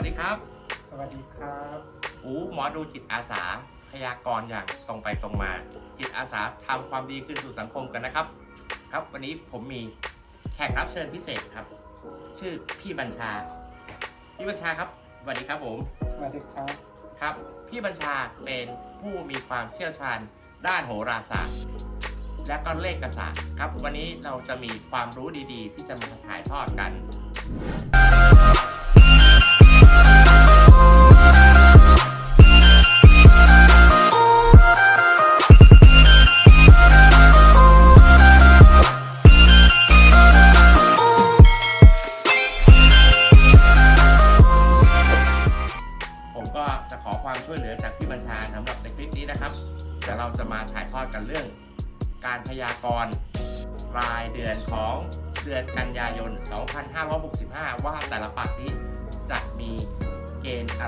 วัสดีครับ สวัสดีครับอูหมอดูจิตอาสาพยากรณ์อย่างตรงไปตรงมา จิตอาสาทำความดีขึ้นสู่สังคมกันนะครับ ครับวันนี้ผมมีแขกรับเชิญพิเศษครับ ชื่อพี่บัญชา พี่บัญชาครับสวัสดีครับผมสวัสดีครับครับ พี่บัญชาเป็นผู้มีความเชี่ยวชาญด้านโหราศาสตร์ และก็เลขศาสตร์ครับ วันนี้เราจะมีความรู้ดีๆ ที่จะมาถ่ายทอดกัน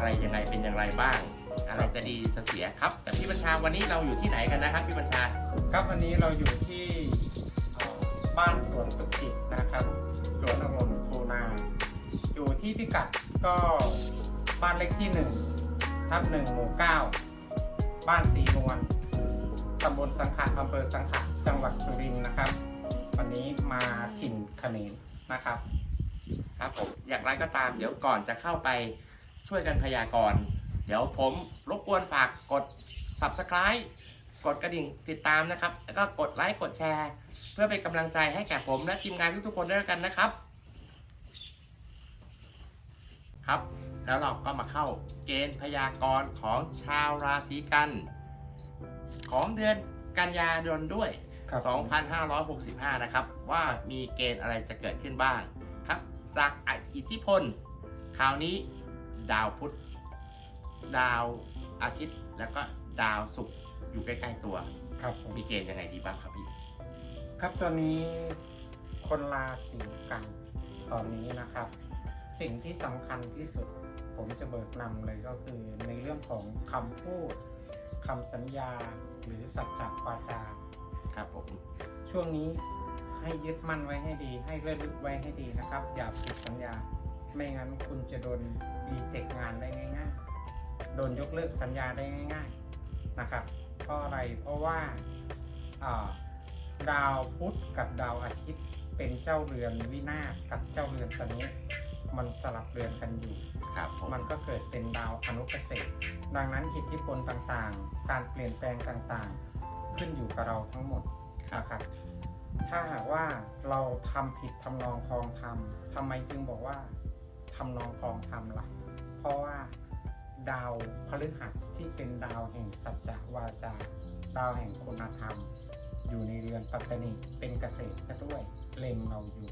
อะไรยังไงเป็นอย่างไรบ้าง อะไรจะดีจะเสียครับ แต่พี่บัญชาวันนี้เราอยู่ที่ไหนกันนะครับพี่บัญชาครับวันนี้เราอยู่ที่เอ่อบ้านสวนสุขจิตนะครับสวนองุ่นโคนาอยู่ที่พิกัดก็บ้านเลขที่1ทับ1หมู่9บ้านสีนวลตำบลสังขะอำเภอสังขะจังหวัดสุรินทร์นะครับ วันนี้มาถิ่นเขมรนะครับ ครับผมอย่างไรก็ตามเดี๋ยวก่อนจะเข้าไป ช่วยกันพยากรณ์เดี๋ยวผมรบกวนฝากกด subscribe กดกระดิ่งติดตามนะครับ แล้วก็กดไลค์กดแชร์ เพื่อเป็นกำลังใจให้แก่ผมและทีมงานทุกๆคนด้วยกันนะครับ ครับ แล้วเราก็มาเข้าเกณฑ์พยากรณ์ของชาวราศีกัน ของเดือนกันยายนด้วย ครับ2565 นะครับ ว่ามีเกณฑ์อะไรจะเกิดขึ้นบ้างครับ จากอิทธิพลคราวนี้ ดาวพุธดาวอาทิตย์ แล้วก็ดาวศุกร์อยู่ใกล้ๆตัว ครับผมมีเกณฑ์ยังไงดีบ้างครับพี่ ครับตัวนี้คนราศีกันตอนนี้นะครับ สิ่งที่สำคัญที่สุด ผมจะเบิกนำเลยก็คือในเรื่องของคำพูดคำสัญญาหรือสัจจวาจา ครับผม ช่วงนี้ให้ยึดมั่นไว้ให้ดี ให้ระลึกไว้ให้ดีนะครับ อย่าผิดสัญญา ไม่งั้นคุณจะโดน รีเจ็คงานได้ง่ายๆ โดนยกเลิกสัญญาได้ง่าย ๆนะครับ เพราะอะไร เพราะว่าอ่าดาวพุธกับดาวอาทิตย์เป็นเจ้าเรือนวินาศกับเจ้าเรือนตนุมันสลับเรือนกันอยู่ครับผมมันก็เกิดเป็นดาวอนุเกษตร ดังนั้นอิทธิพลต่างๆ การเปลี่ยนแปลงต่างๆ ขึ้นอยู่กับเราทั้งหมดนะครับถ้าหากว่าเราทำผิดทำนองคลองธรรมทำไมจึงบอกว่า ทำนองคลองธรรมล่ะ เพราะว่าดาวพฤหัสที่เป็นดาวแห่งสัจจวาจา ดาวแห่งคุณธรรม อยู่ในเรือนปัตตนิเป็นเกษตรซะด้วยเล็งเราอยู่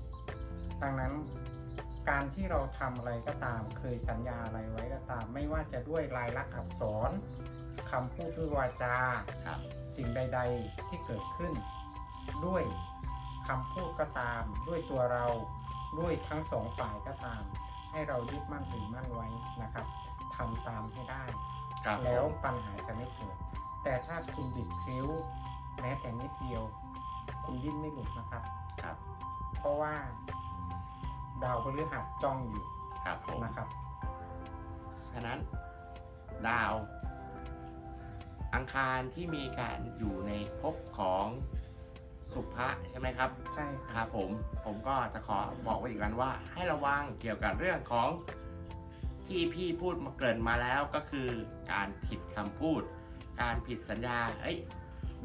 ดังนั้นการที่เราทำอะไรก็ตาม เคยสัญญาอะไรไว้ก็ตาม ไม่ว่าจะด้วยลายลักษณ์อักษรคำพูดด้วยวาจาครับสิ่งใด ๆที่เกิดขึ้น ด้วยคำพูดก็ตาม ด้วยตัวเราด้วยทั้งสองฝ่ายก็ตาม ให้เรายึดมั่นถือมั่นไว้นะครับทำตามให้ได้ ครับแล้วผมปัญหาจะไม่เกิด แต่ถ้าคุณบิดพลิ้วแม้แต่นิดเดียว คุณดิ้นไม่หลุดนะครับ ครับเพราะว่า ดาวพฤหัสจ้องอยู่ครับผมนะครับ ฉะนั้น ดาว อังคารที่มีการอยู่ในภพของ สุภะใช่ไหมครับใช่คครับรับผมผมก็จะขอบอกไว้อีกกันว่า ให้ระวังเกี่ยวกับเรื่องของที่พี่พูดมาเกริ่นมาแล้วก็คือการผิดคำพูด การผิดสัญญาเอ้ย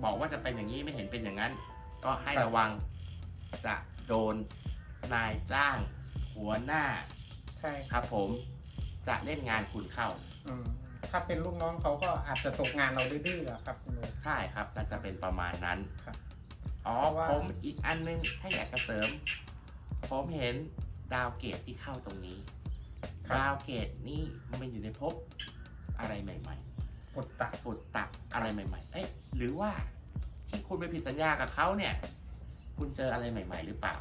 บอกว่าจะเป็นอย่างนี้ไม่เห็นเป็นอย่างนั้น ก็ให้ครับระวังจะโดนนายจ้าง หัวหน้าใช่ครับ ผมจะเล่นงานคุณเข้า อืมถ้าเป็นลูกน้องเขาก็อาจจะตกงานเราดื้อๆอะครับคุณลุง ใช่ครับน่าจะเป็นประมาณนั้น ครับ อ๋อเพราะว่า ผมอีกอันนึงถ้าอยากจะเสริม ผมเห็นดาวเกตที่เข้าตรงนี้ ครับ ดาวเกตนี่มันอยู่ในภพอะไรใหม่ปุตตะๆปุตตักอะไรใหม่ ๆ เอ๊ะ หรือว่าที่คุณไปผิดสัญญากับเขาเนี่ย คุณเจออะไรใหม่ ๆ หรือเปล่า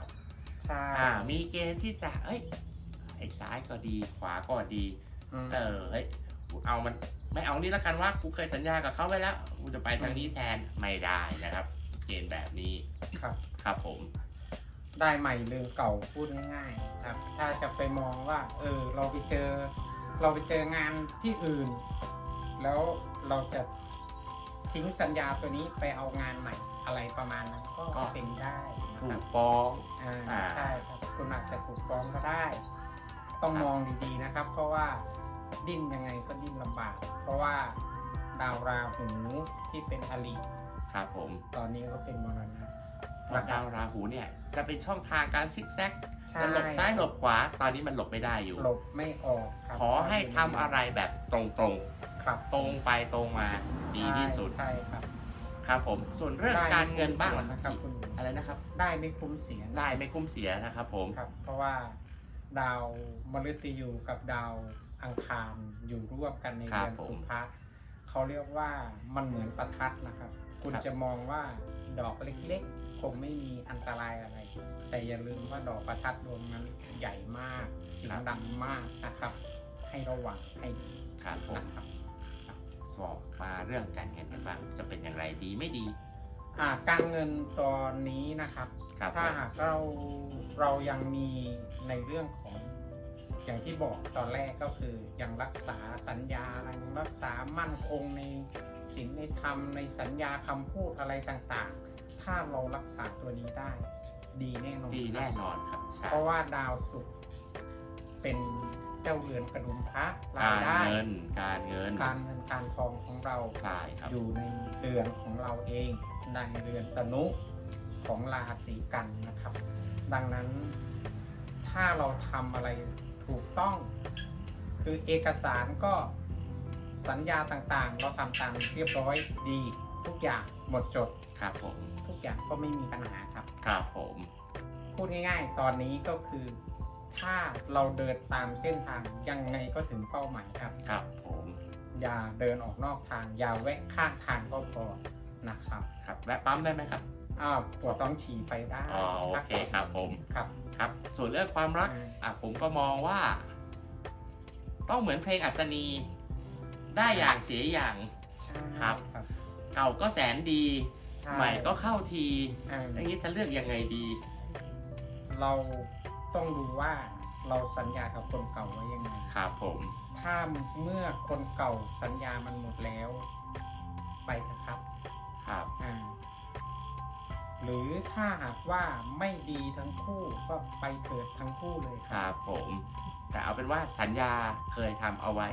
ใช่อ่า มีเกณฑ์ที่จะ เอ้ย ไอ้ซ้ายก็ดี ขวาก็ดีมเออ เฮ้ยกูเอามัน ไม่เอานี่แล้วกันว่า กูเคยสัญญากับเขาไว้แล้ว กูจะไปทางนี้แทน ไม่ได้นะครับ เกณฑ์แบบนี้ครับ ครับผม ได้ใหม่ลืมเก่าพูดง่ายๆครับ ถ้าจะไปมองว่า เออ เราไปเจอ เราไปเจองานที่อื่น แล้วเราจะทิ้งสัญญาตัวนี้ไปเอางานใหม่อะไรประมาณนั้นก็ก็เป็นได้นะถูครักบฟ้องอ่าอ่าใช่ครับคุณอาจจะถูกฟ้องก็ได้ ต้องครับมองดีๆนะครับ เพราะว่าดิ้นยังไงก็ดิ้นลำบาก เพราะว่าดาวราหูที่เป็นอลิ ครับผมตอนนี้ก็เป็นมรณะเพราะดาวราหูเนี่ยจะเป็นช่องทางการซิกแซกใช่จะหลบซ้ายหลบขวา ตอนนี้มันหลบไม่ได้อยู่ หลบไม่ออกครับขอให้ทำอะไรแบบตรงครับๆตรงไปตรงมาดีที่สุดใช่ครับ ครับผมส่วนเรื่องได้การเงินบ้างไม่ล่ะคุ้มครับเสียนะครับคุณอะไรนะครับ ได้ไม่คุ้มเสียได้ไม่คุ้มเสียนะครับ ผมครับ เพราะว่าดาวมฤตยูกับดาวอังคารอยู่ร่วมกันในครับเดือนผมสุภะเขาเรียกว่ามันเหมือนประทัดนะครับ คุณครับจะมองว่าดอกเล็กๆคงไม่มีอันตรายอะไร แต่อย่าลืมว่าดอกประทัดดวงนั้นใหญ่มากเสียงดังมากนะครับ ให้ระวังให้ดีครับผมนะครับสอบมาเรื่องการเงินกันบ้างจะเป็นอย่างไรดีไม่ดีอ่าการเงินตอนนี้นะครับครับผถ้ามหากเราเรายังมีในเรื่องของ อย่างที่บอกตอนแรกก็คือยังรักษาสัญญายังรักษามั่นคงในศีลในธรรมในสัญญาคำพูดอะไรต่างๆ ถ้าเรารักษาตัวนี้ได้ ดีแน่นอนดีแน่นอนครับใช่เพราะว่าดาวศุกร์เป็นเจ้าเรือนกระดุมพระรายการได้เงินการเงินการเงินการทองของเราใช่ครับอยู่ในเรือนของเราเองในเรือนตนุของราศีกันนะครับ ดังนั้นถ้าเราทำอะไร ถูกต้อง คือเอกสารก็สัญญาต่างๆ เราทำตามเรียบร้อยดีทุกอย่างหมดจด ครับผม ทุกอย่างก็ไม่มีปัญหาครับ ครับผม พูดง่ายๆ ตอนนี้ก็คือ ถ้าเราเดินตามเส้นทางยังไงก็ถึงเป้าหมายครับ ครับผม อย่าเดินออกนอกทาง อย่าแวะข้างทางก็พอนะครับ ครับแวะปั๊มได้ไหมครับ อ้าวปวดต้องฉี่ไปได้อ๋อโอเคครับผม ครับ ครับ ส่วนเรื่องความรักอืมอะผมก็มองว่า ต้องเหมือนเพลงอัศนีได้อย่างเสียอย่างใช่ครับครับเก่าก็แสนดีช่ใหม่ก็เข้าทีอ่าอย่างนี้จะเลือกยังไงดี เราต้องดูว่าเราสัญญากับคนเก่าไว้ยังไงครับผม ถ้าเมื่อคนเก่าสัญญามันหมดแล้ว ไปเถอะครับครับอ่า หรือถ้าหากว่าไม่ดีทั้งคู่ก็ไปเถิดทั้งคู่เลยคครัรับบผม แต่เอาเป็นว่าสัญญาเคยทำเอาไว้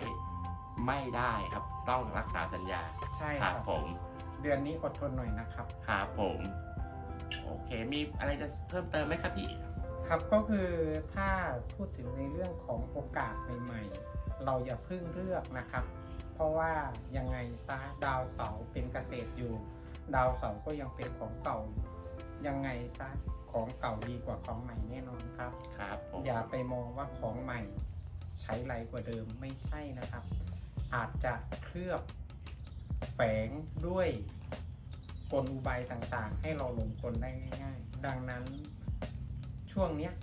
ไม่ได้ครับ ต้องรักษาสัญญาใช่คครัรับบผมเดือนนี้อดทนหน่อยนะครับ ครับผม โอเค มีอะไรจะเพิ่มเติมไหมครับพี่ ครับก็คือถ้าพูดถึงในเรื่องของโอกาสใหม่ๆ เราอย่าเพิ่งเลือกนะครับ เพราะว่ายังไงซะดาวเสาร์เป็นเกษตรอยู่ ดาวเสาร์ก็ยังเป็นของเก่าอยู่ ยังไงซะของเก่าดีกว่าของใหม่แน่นอนครับ ครับผมอย่าไปมองว่าของใหม่ ใช้ไรกว่าเดิมไม่ใช่นะครับ อาจจะเคลือบแฝงด้วยกลอุบายต่างๆ ให้เราหลงกลได้ง่าย ๆ ดังนั้นช่วงเนี้ย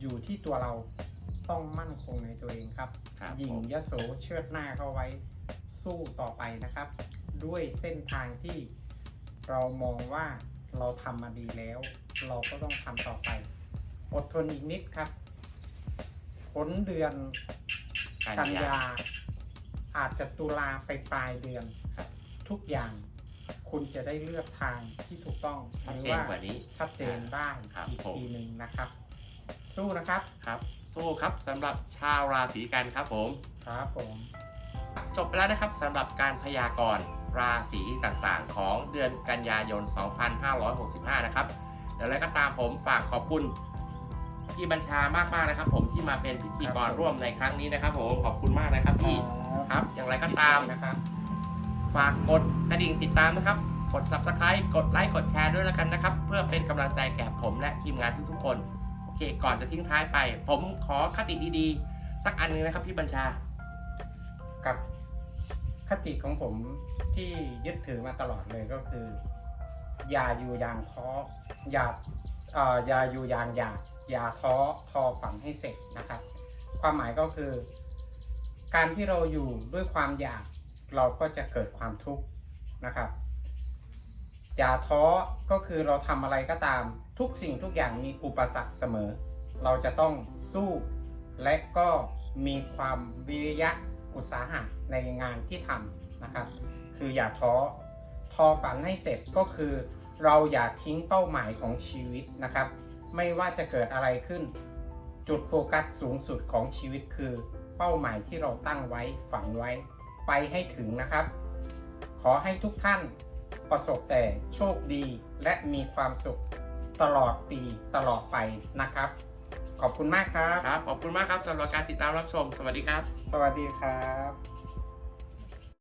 อยู่ที่ตัวเราต้องมั่นคงในตัวเองครับครับหญิผงมยโสเชิดหน้าเข้าไว้สู้ต่อไปนะครับ ด้วยเส้นทางที่เรามองว่า เราทำมาดีแล้ว เราก็ต้องทำต่อไป อดทนอีกนิดครับ ผลเดือนกักันนยายาอาจจะตุลาไปปลายเดือนครับ ทุกอย่างคุณจะได้เลือกทางที่ถูกต้องชัดหรือเจนว่ากว่านี้ ชัดเจนได้ครับอีกผม ทีหนึ่งนะครับ สู้นะครับครับสู้ครับสำหรับชาวราศีกันครับผม ครับผม จบไปแล้วนะครับสำหรับการพยากรณ์ ราศีต่างๆ ของเดือนกันยายน 2565 นะครับเดี๋ยวอะไรก็ตามผมฝากขอบคุณพี่บัญชามากๆนะครับ ผมที่มาเป็นพิธีกรร่วมในครั้งนี้นะครับ ผมขอบคุณมากนะครับพี่ครับ อย่างไรก็ตามนะครับ ฝากกดกระดิ่งติดตามนะครับกด subscribe กดไลค์กดแชร์ด้วยแล้วกันนะครับ เพื่อเป็นกำลังใจแก่ผมและทีมงานทุกๆคน โอเค ก่อนจะทิ้งท้ายไป ผมขอคติดีๆ สักอันหนึงนะครับพี่บัญชา กับ คติของผมที่ยึดถือมาตลอดเลยก็คือ อย่าอยู่อย่างท้ออย่าเอ่ออย่าอยู่อย่างอยากอย่าท้อทอฝันให้เสร็จนะครับ ความหมายก็คือ การที่เราอยู่ด้วยความอยากเราก็จะเกิดความทุกข์นะครับ อย่าท้อก็คือเราทำอะไรก็ตามทุกสิ่งทุกอย่างมีอุปสรรคเสมอ เราจะต้องสู้และก็มีความวิริยะ อุตสาหะในงานที่ทำนะครับ คืออย่าท้อทอฝันให้เสร็จก็คือ เราอย่าทิ้งเป้าหมายของชีวิตนะครับ ไม่ว่าจะเกิดอะไรขึ้น จุดโฟกัสสูงสุดของชีวิตคือ เป้าหมายที่เราตั้งไว้ฝันไว้ไปให้ถึงนะครับ ขอให้ทุกท่านประสบแต่โชคดีและมีความสุขตลอดปีตลอดไปนะครับ ขอบคุณมากครับ ครับ ขอบคุณมากครับสำหรับการติดตามรับชม สวัสดีครับ สวัสดีครับ